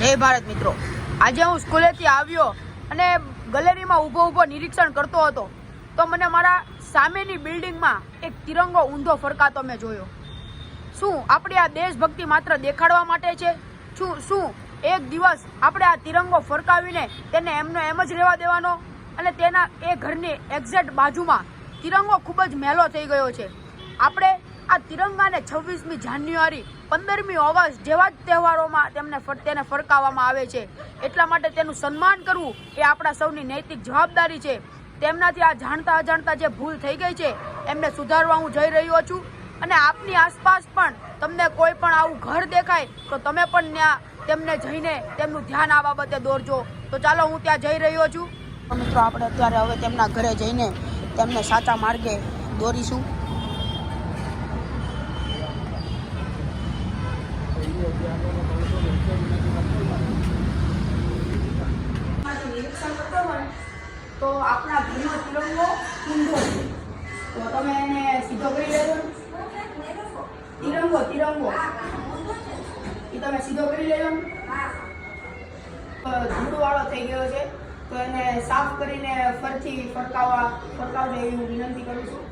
જય ભારત મિત્રો. આજે હું સ્કૂલેથી આવ્યો અને ગેલેરીમાં ઊભો ઊભો નિરીક્ષણ કરતો હતો. તો મને મારા સામેની બિલ્ડિંગમાં એક તિરંગો ઊંધો ફરકાતો મેં જોયો. શું આપણી આ દેશભક્તિ માત્ર દેખાડવા માટે છે? શું શું એક દિવસ આપણે આ તિરંગો ફરકાવીને તેને એમનો એમ જ રહેવા દેવાનો? અને તેના એ ઘરની એક્ઝેક્ટ બાજુમાં તિરંગો ખૂબ જ મેલો થઈ ગયો છે. આપણે આ તિરંગાને છવ્વીસમી જાન્યુઆરી પંદરમી ઓગસ્ટ જેવા જ તહેવારોમાં તેમને તેને ફરકાવવામાં આવે છે. એટલા માટે તેનું સન્માન કરવું એ આપણા સૌની નૈતિક જવાબદારી છે. તેમનાથી આ જાણતા અજાણતા જે ભૂલ થઈ ગઈ છે, એમને સુધારવા હું જઈ રહ્યો છું. અને આપની આસપાસ પણ તમને કોઈ પણ આવું ઘર દેખાય, તો તમે પણ ત્યાં તેમને જઈને તેમનું ધ્યાન આ બાબતે દોરજો. તો ચાલો હું ત્યાં જઈ રહ્યો છું. મિત્રો, આપણે અત્યારે હવે તેમના ઘરે જઈને તેમને સાચા માર્ગે દોરીશું. તો આપણા ઘરનો તિરંગો તમે તિરંગો તિરંગો એ તમે સીધો કરી લેજો. ધૂળવાળો થઈ ગયો છે. તો એને સાફ કરીને ફરીથી ફરકાવવા ફરકાવજો એવી હું વિનંતી કરું છું